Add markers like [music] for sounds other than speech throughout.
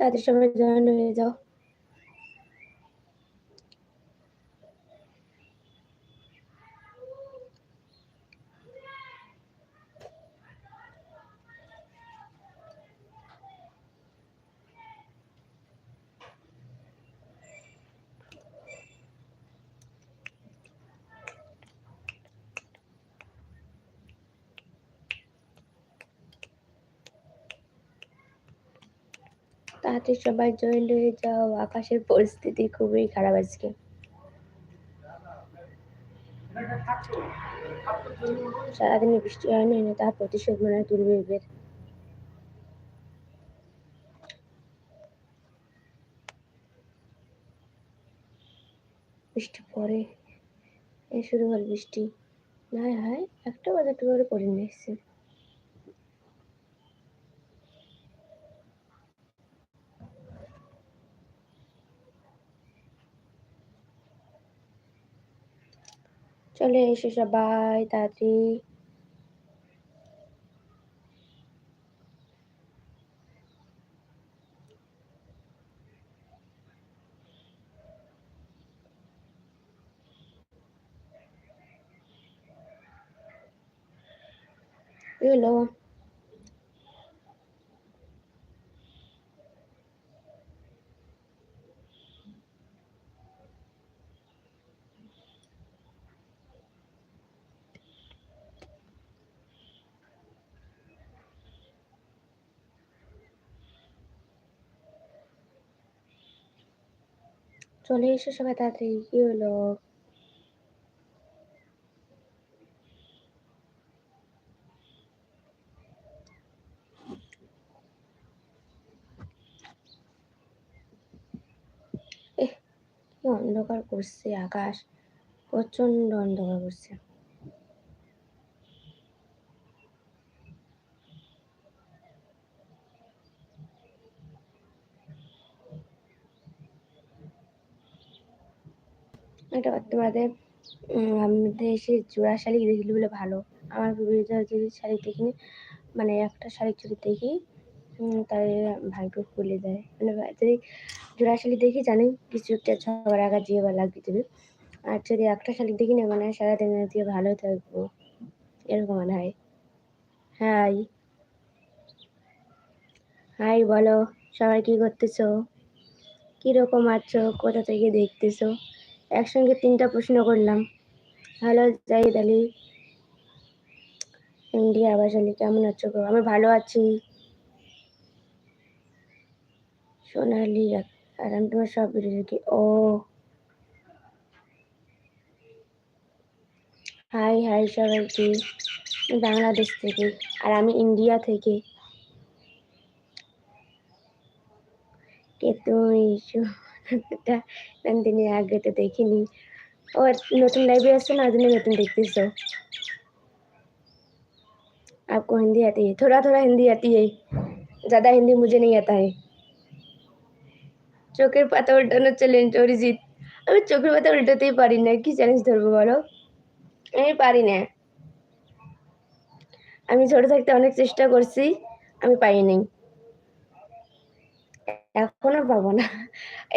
তাদের সবাই জয়েন হয়ে যাও। তাড়াতাড়ি সবাই জয়েন হয়ে যাও আকাশের পরিস্থিতি খুবই খারাপ আজকে। সারাদিনে বৃষ্টি হয়নি না তার প্রতিশোধ মনে হয় তুলবে এদের বৃষ্টি পরে এই শুরু হল বৃষ্টি। না হয়, একটা বাজার করে পরে নিয়ে চলে এসো সবাই তাড়াতাড়ি এলো চলে এসো সবাই তাড়াতাড়ি কি হলো? অন্ধকার করছে আকাশ প্রচণ্ড অন্ধকার করছে। এটা তোমাদের আমাদের এসে জোড়া শালিক বলে ভালো। আমার যদি শালিক দেখিনি মানে একটা শালিক যদি দেখি তাহলে ভাগ্য খুলে দেয় মানে যদি জোড়া শালিক দেখি, জানি কিছু একটা সবার আগে দিয়ে বা লাগবে দেবে আর যদি একটা শালিক দেখি না মানে সারাদিন দিয়ে ভালো থাকব। এরকম মনে হয়। হাই। হাই, বলো, সবাই কি করতেছো? কীরকম আছো? কোথা থেকে দেখতেছো? একসঙ্গে তিনটা প্রশ্ন করলাম। হ্যালো, জাহিদ আলী ইন্ডিয়া আবাস আলী, কেমন আছো গো? আমি ভালো আছি। সোনালি আর আমি তোমার সব ভিডিও দেখি। ও। হাই হাই সবাইকে। বাংলাদেশ থেকে, আর আমি ইন্ডিয়া থেকে। কে তুমি? এটা নন্দিনী আগে তো দেখিনি। ও নতুন লাইব্রেরি আসছে না ওই নতুন দেখতেছ। आपको হিন্দি আতি ইয়ে, থোড়া থোড়া হিন্দি আতি জাদা ইয়ে, হিন্দি ज़्यादा নেই मुझे नहीं ইয়ে। চোখের পাতা উল্টানোর চ্যালেঞ্জ অরিজিৎ। আমি চোখের পাতা উল্টাতেই পারি না, কি চ্যালেঞ্জ ধরবো বলো? আমি পারি না। আমি ছোট থাকতে অনেক চেষ্টা করছি, আমি পাই এখনও পাবো না।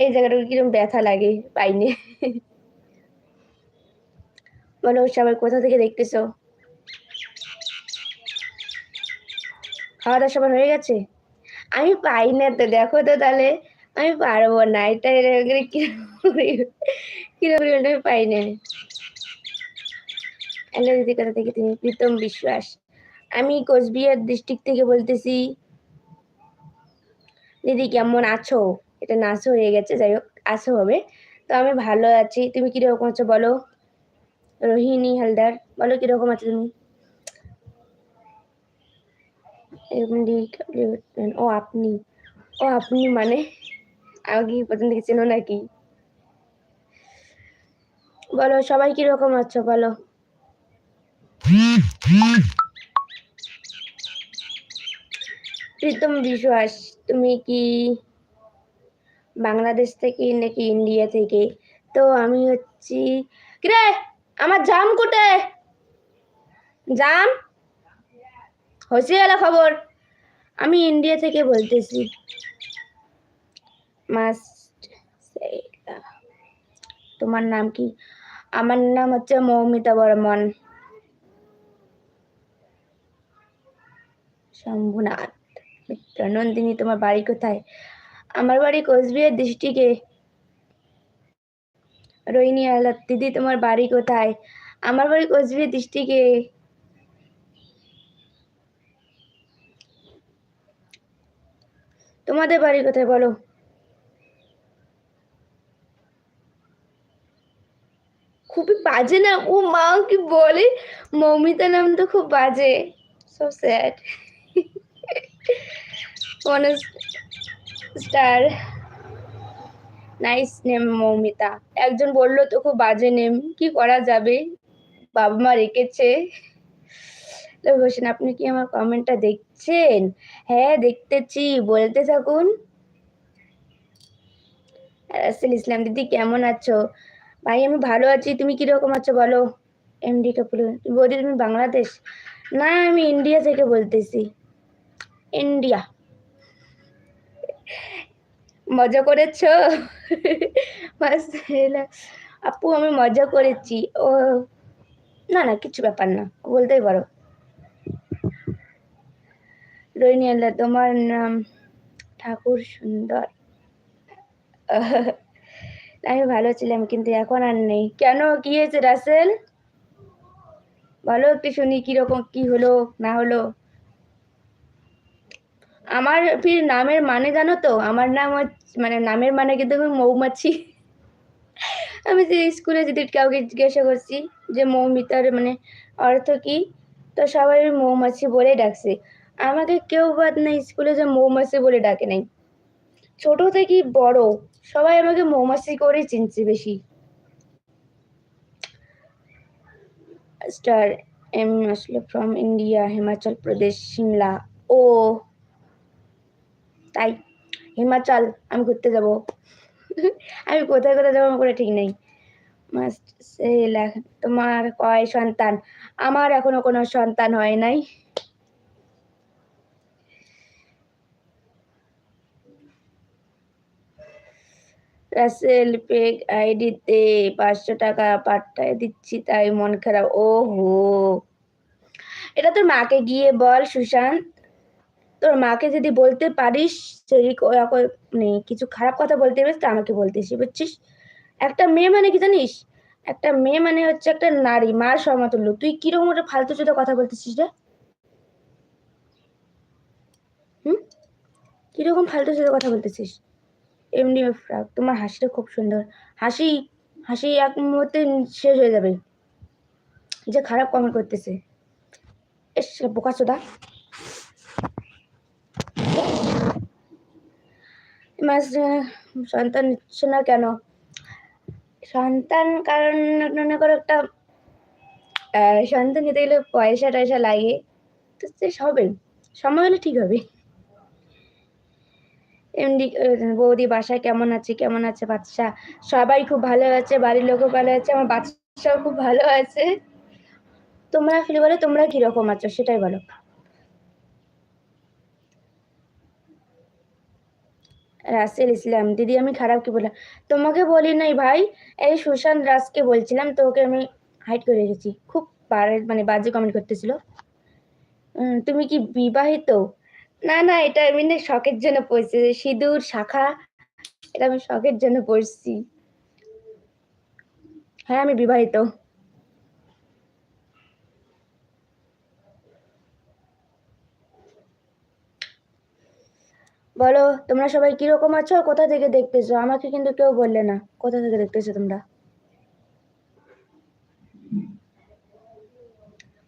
এই জায়গাটা কীরকম ব্যথা লাগে, পাইনি। বলো, সবাই কোথা থেকে দেখতেছো? খাওয়া দাওয়া সবার হয়ে গেছে? আমি পাই না তো, দেখো তো তাহলে। আমি পারব না, এটা কীরকম আমি পাই না হ্যালো দিদি কোথা থেকে? তুমি প্রীতম বিশ্বাস। আমি কোচবিহার ডিস্ট্রিক্ট থেকে বলতেছি। দিদি, কেমন আছো? এটা নাচও হয়ে গেছে, যাই হোক, আছো হবে। তো আমি ভালো আছি। তুমি কীরকম আছো বলো? রোহিণী হালদার, বলো কীরকম আছো তুমি? ও আপনি ও আপনি মানে? আমাকে প্রথম থেকে চেনো নাকি? বলো, সবাই কীরকম আছো বলো? প্রীতম বিশ্বাস তুমি কি বাংলাদেশ থেকে নাকি ইন্ডিয়া থেকে? তো আমি হচ্ছি কিরে, আমার জাম কোটে। জাম? হয়েছে গেল খবর। আমি ইন্ডিয়া থেকে বলতেছি। তোমার নাম কি? আমার নাম হচ্ছে মৌমিতা বর্মন। শম্ভুনাথ। নন্দিনী, তোমার বাড়ি কোথায়? আমার বাড়ি কোচবিহার ডিস্ট্রিক্টে। রোহিণী আহ্লাদ দিদি, তোমার বাড়ি কোথায়? আমার বাড়ি কোচবিহার ডিস্ট্রিক্টে। তোমাদের বাড়ি কোথায় বলো? খুবই বাজে না ও মা, কি বলে? মৌমিতা নাম তো খুব বাজে। So sad one star nice name Moumita একজন বলল, তো খুব বাজে নেম কি করা যাবে? বাবা মা রেখেছে। হোসেন, আপনি কি আমার কমেন্টটা দেখছেন? হ্যাঁ দেখতেছি, বলতে থাকুন। রাসেল ইসলাম, দিদি, কেমন আছো? ভাই, আমি ভালো আছি, তুমি কীরকম আছো বলো? এমডি কাপুর বৌদি, তুমি বাংলাদেশ? না, আমি ইন্ডিয়া থেকে বলতেছি। ইন্ডিয়া মজা করেছ? আপু, আমি মজা করেছি। ও, না না, কিছু ব্যাপার না, বলতেই পারো। রোহিণী আল্লাহ তোমার নাম ঠাকুর সুন্দর। আমি ভালো ছিলাম, কিন্তু এখন আর নেই। কেন? কি হয়েছে, রাসেল? ভালো একটু শুনি, কীরকম, কি হলো, না হলো। আমার ফির নামের মানে জানো তো? আমার নাম হচ্ছে মানে নামের মানে কিন্তু মৌমাছি। আমি যে স্কুলে যদি কাউকে জিজ্ঞাসা করছি যে মৌমিতার মানে অর্থ কি, তো সবাই মৌমাছি বলে ডাকছে। আমাকে কেউ বাদ না স্কুলে যে মৌমাছি বলে ডাকে নাই। ছোট থেকে বড় সবাই আমাকে মৌমাছি করেই চিনছে বেশি। স্টার এম আসলে ফ্রম ইন্ডিয়া হিমাচল প্রদেশ সিমলা ও তাই। হিমাচল, আমি ঘুরতে যাব। আমি কোথায় কোথায় যাব করে ঠিক নেই। তোমার কয় সন্তান? আমার এখনও কোনো সন্তান হয় নাই। রাসেল আইডিতে পাঁচশো টাকা পাঠায় দিচ্ছি, তাই মন খারাপ। ও হো এটা তোর মাকে গিয়ে বল, সুশান্ত। তোর মাকে যদি বলতে পারিস মানে কিছু খারাপ কথা বলতে পারিস তা আমাকে বলতেছি বুঝছিস? একটা মেয়ে মানে কি জানিস? একটা মেয়ে মানে হচ্ছে একটা নারী মার সমতুল্য তুই কীরকম একটা ফালতু চোদা কথা বলতেছিস রে? হুম? কীরকম ফালতু চোদা কথা বলতেছিস? এমনি ফ্রাক তোমার হাসিটা খুব সুন্দর। হাসি হাসি এক মুহূর্তে শেষ হয়ে যাবে। যে খারাপ কমেন্ট করতেছে। এস, বোকা চোদা। সন্তান নিচ্ছে না কেন? সন্তান কারণ মনে করো একটা সন্তান নিতে গেলে পয়সা টয়সা লাগে, তো সে হবে সময় হলে ঠিক হবে। এমনি বৌদি বাসায় কেমন আছে কেমন আছে বাচ্চা সবাই খুব ভালো আছে, বাড়ির লোকও ভালো আছে, আমার বাচ্চাও খুব ভালো আছে। তোমরা ফিরে বলো তোমরা কীরকম আছো সেটাই বলো। রাসেল ইসলাম, দিদি আমি খারাপ কি বললাম? তোমাকে বলি নাই ভাই, এই সুশান্ত রাজকে বলছিলাম তো ওকে আমি হাইট করে রেখেছি। খুব মানে বাজে কমেন্ট করতেছিল। তুমি কি বিবাহিত? না না, এটা এমনি শখের জন্য পড়ছি সিঁদুর, শাখা, এটা আমি শখের জন্য পড়ছি। হ্যাঁ আমি বিবাহিত। বলো, তোমরা সবাই কীরকম আছো? কোথা থেকে দেখতেছো? আমাকে কিন্তু কেউ বললে না। কোথা থেকে দেখতেছো তোমরা?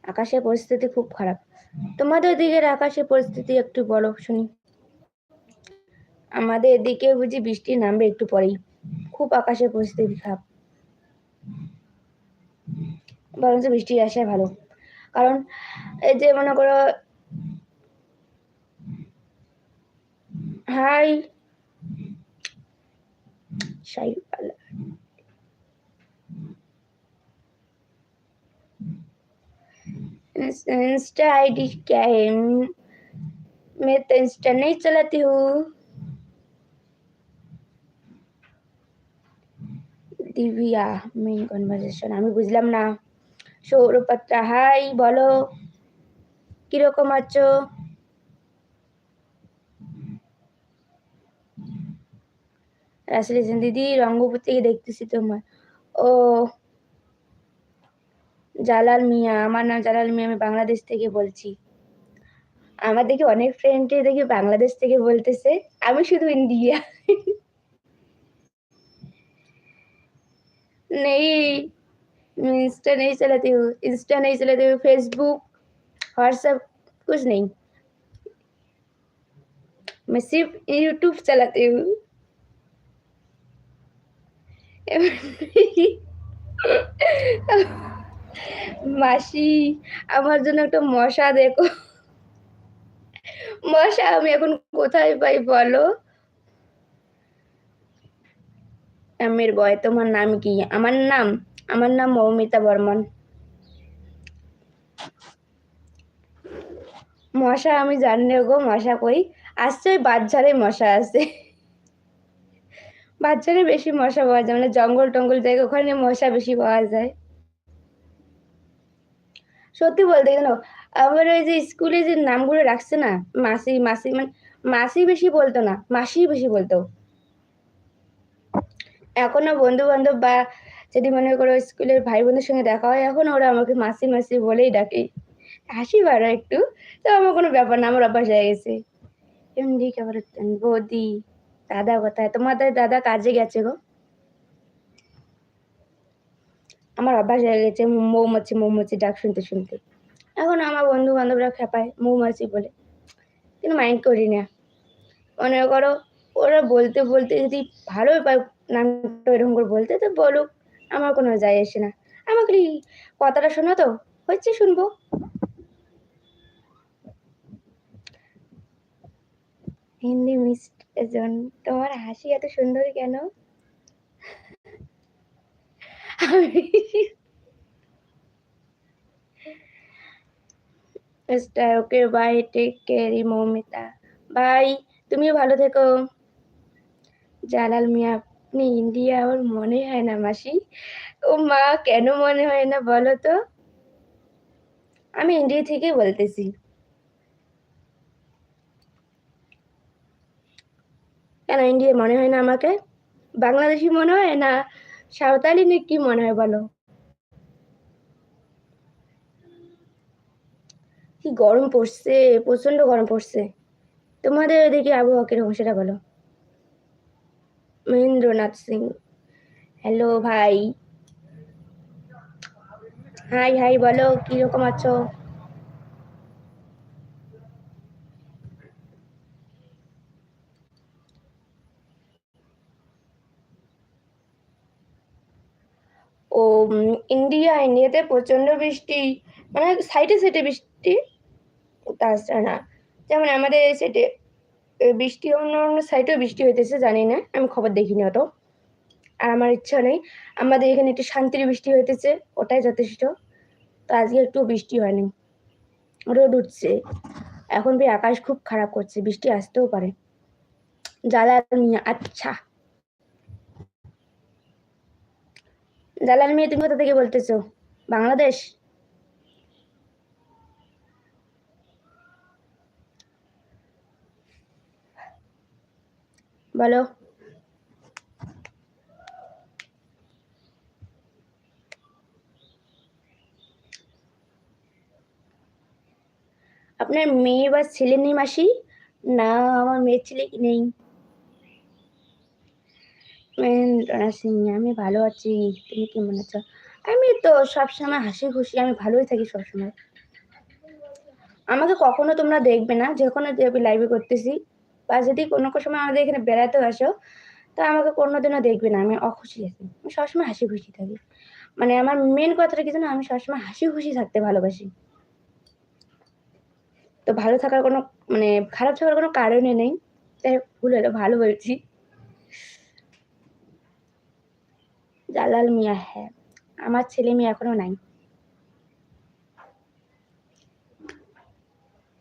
আকাশের পরিস্থিতি খুব খারাপ। তোমাদের দিকের আকাশের পরিস্থিতি একটু বলো, শুনি। আমাদের এদিকে বুঝি বৃষ্টি নামবে একটু পরেই। খুব আকাশের পরিস্থিতি খারাপ। বরঞ্চ বৃষ্টি আসে ভালো। কারণ, এই যে মনে করো হাই শাইপালা इंस्टा आईडी क्या है मैं तो इंस्टा नहीं चलाती हूँ দিবিয়া মেইন কনভারসেশন আমি বুঝলাম না সৌরপাত্রা হাই বলো কিরকম আছো রাসেলিজন দিদি রঙ্গপুর থেকে দেখতেছি তোমার ও জালাল মিয়া আমার নাম জালাল মিয়া আমি বাংলাদেশ থেকে বলছি আমার দেখি অনেক ফ্রেন্ডে দেখি বাংলাদেশ থেকে বলতেছে আমি শুধু ইন্ডিয়া नहीं इंस्टा नहीं चलाती हूँ इंस्टा नहीं चलाती हूँ फेसबुक व्हाट्सएप कुछ नहीं मैं सिर्फ यूट्यूब चलाती हूँ [laughs] মাসি, আমার জন্য একটা মশা দেখো। মশা আমি এখন কোথায় পাই বলো? আমের বয়, তোমার নাম কি? আমার নাম আমার নাম মৌমিতা বর্মন। মশা আমি জানি না গো, মশা কই? আসছে ওই বাচ্চারে মশা আছে। বাচ্চারে বেশি মশা পাওয়া যায় মানে জঙ্গল টঙ্গল জায়গা ওখানে মশা বেশি পাওয়া যায়। সত্যি বলতে গেল আমার ওই যে স্কুলে যে নামগুলো রাখছে না, মাসি মাসি মানে মাসি বেশি বলতো না, মাসি বেশি বলতো। এখনও বন্ধু বান্ধব বা যদি মনে করো স্কুলের ভাই বোনদের সঙ্গে দেখা হয়, এখন ওরা আমাকে মাসি মাসি বলেই ডাকে। হাসি বাড়ো একটু, তো আমার কোনো ব্যাপার না, আমার অভ্যাস হয়ে গেছে। এমনি বৌদি? দাদা কোথায়? তোমাদের দাদা কাজে গেছে গো। আমার অভ্যাস হয়ে গেছে মৌমাছি মৌমাছি ডাক শুনতে শুনতে। এখন আমার বন্ধু বান্ধবরা খেপায় মৌমাছি বলে। কিন্তু মাইন্ড করি না। মনে করো, ওরা বলতে বলতে যদি ভালোই পায় নামটা এরকম করে বলতে, তো বলুক, আমার কোনো যায় আসে না। আমাকে কথাটা শোনো তো? হচ্ছে শুনব। হিন্দি মিস্ট জন তোমার হাসি এত সুন্দর কেন? Okay bye take care Moumita. Bye তুমিও ভালো থেকো। জালাল মিয়া, আপনি ইন্ডিয়া ওর মনে হয় না মাসি? ও মা, কেন মনে হয় না বলো তো? আমি ইন্ডিয়া থেকে বলতেছি। কেন ইন্ডিয়া মনে হয় না আমাকে? বাংলাদেশি মনে হয় না সাঁওতালি না কি মনে হয় বলো? কি গরম পড়ছে প্রচণ্ড গরম পড়ছে। তোমাদের ওদিকে আবহাওয়া কীরকম সেটা বলো। মহেন্দ্রনাথ সিং। হ্যালো ভাই। হাই হাই বলো, কীরকম আছো ও ইন্ডিয়া, ইন্ডিয়াতে প্রচণ্ড বৃষ্টি মানে সাইডে সাইডে বৃষ্টি। তাছাড়া না, যেমন আমাদের এই সাইডে বৃষ্টি অন্য অন্য সাইডেও বৃষ্টি হইতেছে, জানি না, আমি খবর দেখিনি অত। আর আমার ইচ্ছা নেই, আমাদের এখানে একটু শান্তির বৃষ্টি হইতেছে, ওটাই যথেষ্ট। তো আজকে একটু বৃষ্টি হয়নি, রোদ উঠছে। এখন বেশ আকাশ খুব খারাপ করছে, বৃষ্টি আসতেও পারে। মিয়া আচ্ছা। জালাল মিয়া, তুমি কোথা থেকে বলতেছো? বাংলাদেশ? বলো। আপনার মেয়ে বা ছেলে নেই মাসি? না, আমার মেয়ের ছেলে কি নেই সিং আমি ভালো আছি। তুমি কেমন আছো? আমি তো সবসময় হাসি খুশি, আমি ভালোই থাকি সবসময়। আমাকে কখনো তোমরা দেখবে না যখন লাইভে করতেছি। বা যদি কোনো কোনো সময় আমাদের এখানে বেড়াতে আসো, তো আমাকে কোনোদিনও দেখবে না, আমি অখুশি আছি। আমি সবসময় হাসি খুশি থাকি। মানে আমার মেন কথাটা কি জানো? আমি সবসময় হাসি খুশি থাকতে ভালোবাসি। তো ভালো থাকার কোনো মানে খারাপ থাকার কোনো কারণে নেই। তাই ভুল হলো, ভালো বলছি। জালাল মিয়া হ্যাঁ। আমার ছেলে মেয়ে এখনও নাই।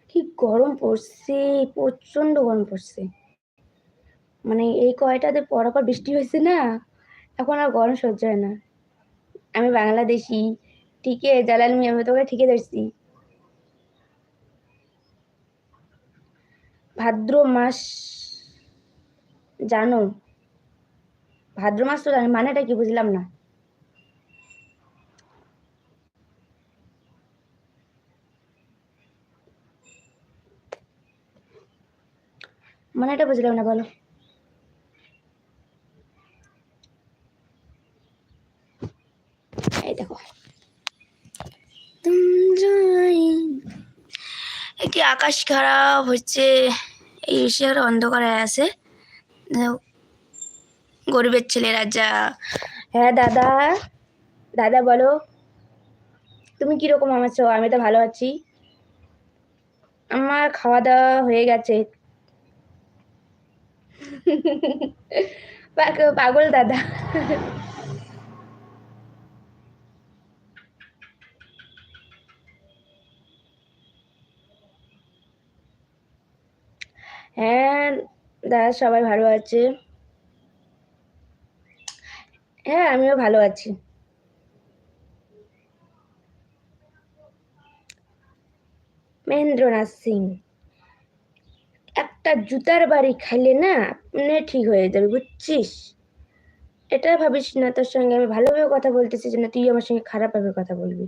কি গরম পড়ছে প্রচণ্ড গরম পড়ছে। মানে এই কয়টাতে পরপর বৃষ্টি হয়েছে না, এখন আর গরম সহ্য হয় না। আমি বাংলাদেশি ঠিকে জালাল মিয়া, আমি তোকে ঠিকে ধরছি। ভাদ্র মাস, জানো ভাদ্র মাস তো জানি, মানেটা কি বুঝলাম না। মানেটা বুঝলাম না, বলো। এই দেখো। আকাশ খারাপ হচ্ছে, এই এশিয়ার অন্ধকারে আছে। গরিবের ছেলে রাজা হ্যাঁ দাদা। দাদা, বলো। তুমি কীরকম আছো? আমি তো ভালো আছি। আমার খাওয়া দাওয়া হয়ে গেছে। পাগল দাদা। হ্যাঁ দাদা, সবাই ভালো আছে। হ্যাঁ আমিও ভালো আছি। মহেন্দ্রনাথ সিং, একটা জুতার বাড়ি খাইলে না আপনি ঠিক হয়ে যাবে, বুঝছিস? এটা ভাবিস না, তোর সঙ্গে আমি ভালোভাবে কথা বলতেছি যে না, তুই আমার সঙ্গে খারাপভাবে কথা বলবি।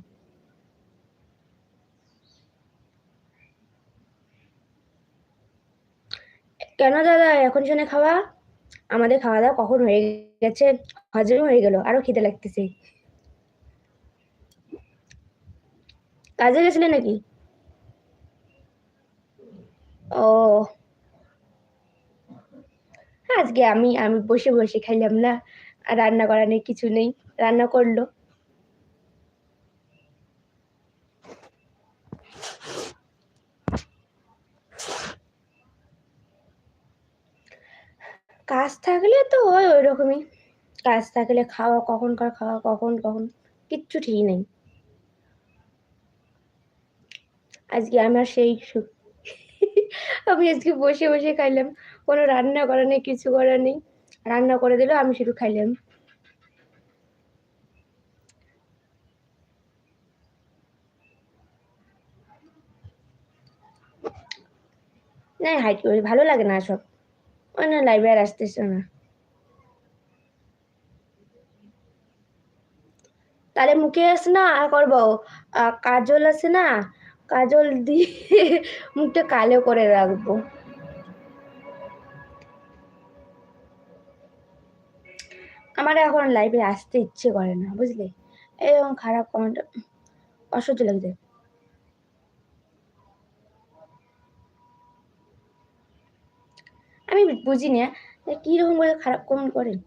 কেন দাদা, এখন শুনে খাওয়া? আমাদের খাওয়া দাওয়া কখন হয়ে গেছে? হজম হয়ে গেল, আরও খিদে লাগতেছে। কাজে গেছিলে নাকি? ও। আজকে আমি আমি বসে বসে খাইলাম না। রান্না করা নেই, কিছু নেই। রান্না করল। কাজ থাকলে তো হয় ওই রকমই কাজ থাকলে খাওয়া কখন কার খাওয়া, কখন কখন, কিচ্ছু ঠিক নেই। আজকে আমার সেই আমি আজকে বসে বসে খাইলাম। কোনো রান্না করা নেই, কিছু করা নেই। রান্না করে দিল, আমি শুধু খাইলাম। না, হাইট করি ভালো লাগে না সব। ওই না লাইভে আর আসতেছে না তাহলে মুখে আছে না, আর করব? কাজল আছে না? কাজল দিয়ে [laughs] মুখটা কালো করে রাখব। আমার এখন লাইভে আসতে ইচ্ছে করে না, বুঝলে? এরকম খারাপ কমেন্ট অসহ্য লাগছে। আমি বুঝি না কীরকম করে খারাপ কমেন্ট করেন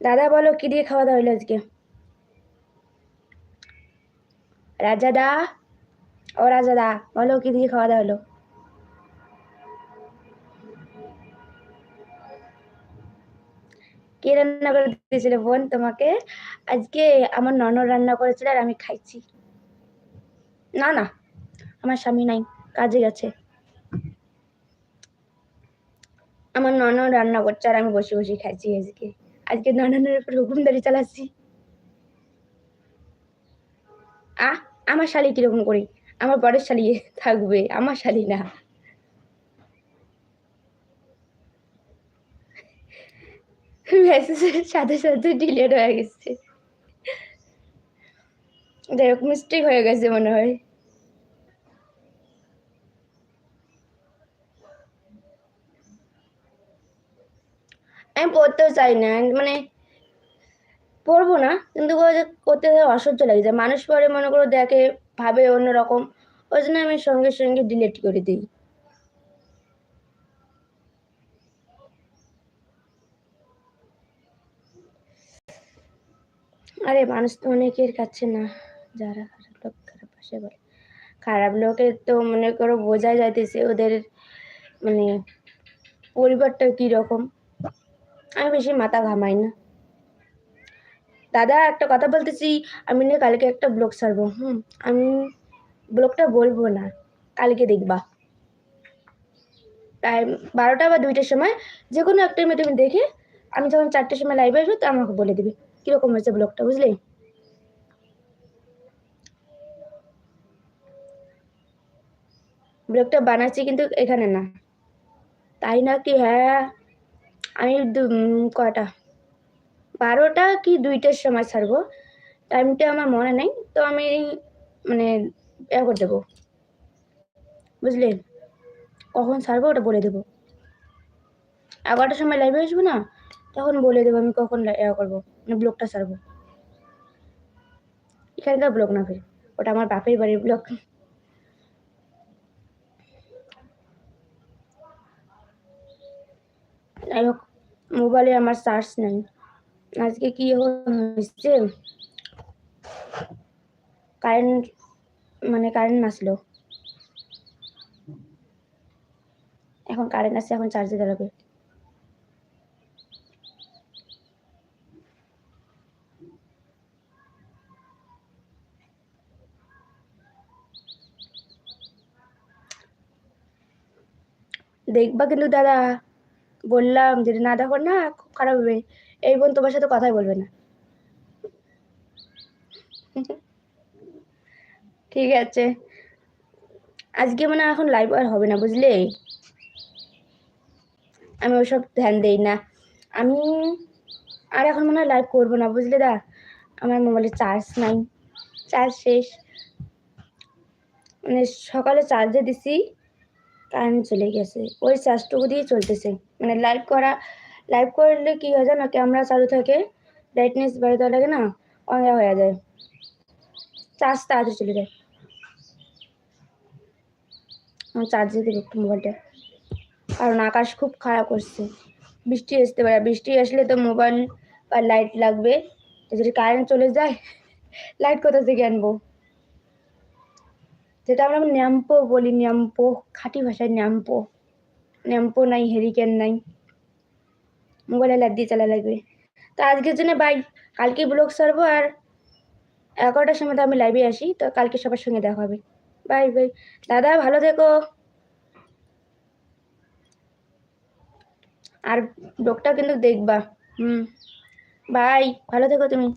দাদা বলো, কি দিয়ে খাওয়া দাওয়া হইল আজকে? রাজা দা, ও রাজা দা, বলো কি দিয়ে খাওয়া দাওয়া হলো? কে রান্না করে দিয়েছিল বোন তোমাকে? আজকে আমার ননদ রান্না করেছিল আর আমি খাইছি। না না, আমার স্বামী নাই, কাজে গেছে। আমার ননদ রান্না করছে আর আমি বসে বসে খাইছি আজকে। আজকে ননদের উপর হুকুমদারি চালাচ্ছি। আহ, আমার শালি কীরকম করি? আমার বরের শালি থাকবে, আমার শালি না। মেসেজের সাথে সাথে ডিলেট হয়ে গেছে। যাই হোক মিস্টেক হয়ে গেছে মনে হয়। পড়তেও চাই না। মানে পড়ব না, কিন্তু করতে অসহ্য লাগে। যায় মানুষ পরে মনে করো দেখে, ভাবে অন্যরকম। ওই জন্য আমি সঙ্গে সঙ্গে ডিলিট করে দিই। আরে মানুষ তো অনেকের কাছে না, যারা খারাপ লোক, খারাপ পাশে বলে। খারাপ লোকের তো মনে করো বোঝা যাইতেছে, ওদের মানে পরিবারটা কীরকম। আমি বেশি মাথা ঘামাই না। দাদা, একটা কথা বলতেছি, আমি না কালকে একটা ব্লগ ছাড়বো, হুম? আমি ব্লগটা বলব না, কালকে দেখবা। প্রায় বারোটা বা দুইটার সময় যে কোনো একটা টাইমে তুমি দেখে, আমি যখন চারটের সময় লাইভে আসব, তো আমাকে বলে দেবে, কীরকম হয়েছে ব্লগটা, বুঝলি? ব্লগটা বানাচ্ছি কিন্তু এখানে না। তাই না কি হ্যাঁ? আমি কটা? বারোটা কি দুইটার সময় ছাড়বো? টাইমটা আমার মনে নেই, তো আমি মানে এ করে দেবো। বুঝলি? কখন ছাড়বো ওটা বলে দেবো। এগারোটার সময় লাইভে আসব না, তখন বলে দেবো আমি কখন এ করব মানে ব্লগটা ছাড়বো। এখানকার ব্লগ না ফের ওটা আমার বাপের বাড়ির ব্লগ যাই হোক মোবাইলে আমার চার্জ নেই। আজকে কি হচ্ছে কারেন্ট মানে কারেন্ট আসলো এখন কারেন্ট আসছে এখন চার্জে দাঁড়াবে দেখবা কিন্তু দাদা বললাম যদি না, দেখো না, খুব খারাপ হবে। এই বোন তোমার সাথে কথাই বলবে না। ঠিক আছে। আজকে মানে এখন লাইভ আর হবে না, বুঝলে? আমি ওসব ধ্যান দেই না। আমি আর এখন মনে হয় লাইভ করব না, বুঝলে দা? আমার মোবাইলে চার্জ নাই। চার্জ শেষ। মানে সকালে চার্জে দিছি, কারেন্ট চলে গেছে। ওই চার্জটুকু দিয়ে চলতেছে। মানে লাইভ করা লাইভ করলে কি হয় জানো ক্যামেরা চালু থাকে ব্রাইটনেস বাড়িতে লাগে না অনেক হয়ে যায়। চার্জ তাড়াতাড়ি চলে যায়। চার্জে দেবো একটু মোবাইলটা কারণ আকাশ খুব খারাপ করছে। বৃষ্টি আসতে পারে বৃষ্টি আসলে তো মোবাইল বা লাইট লাগবে। যদি কারেন্ট চলে যায় লাইট কোথা থেকে আনব? যেটা আমরা ন্যাম্পো বলি ন্যাম্পো খাঁটি ভাষায় ন্যাম্পো ন্যাম্পো নাই হেরিকেন নাই মোবাইলে লাইট দিয়ে চালা লাগবে। তো আজকের জন্য বাই কালকে ব্লগ সারবো আর এগারোটার সময় তো আমি লাইভে আসি, তো কালকে সবার সঙ্গে দেখা হবে। বাই বাই দাদা, ভালো থেকো। আর ব্লগটা কিন্তু দেখবা। হুম। বাই ভালো থেকো তুমি।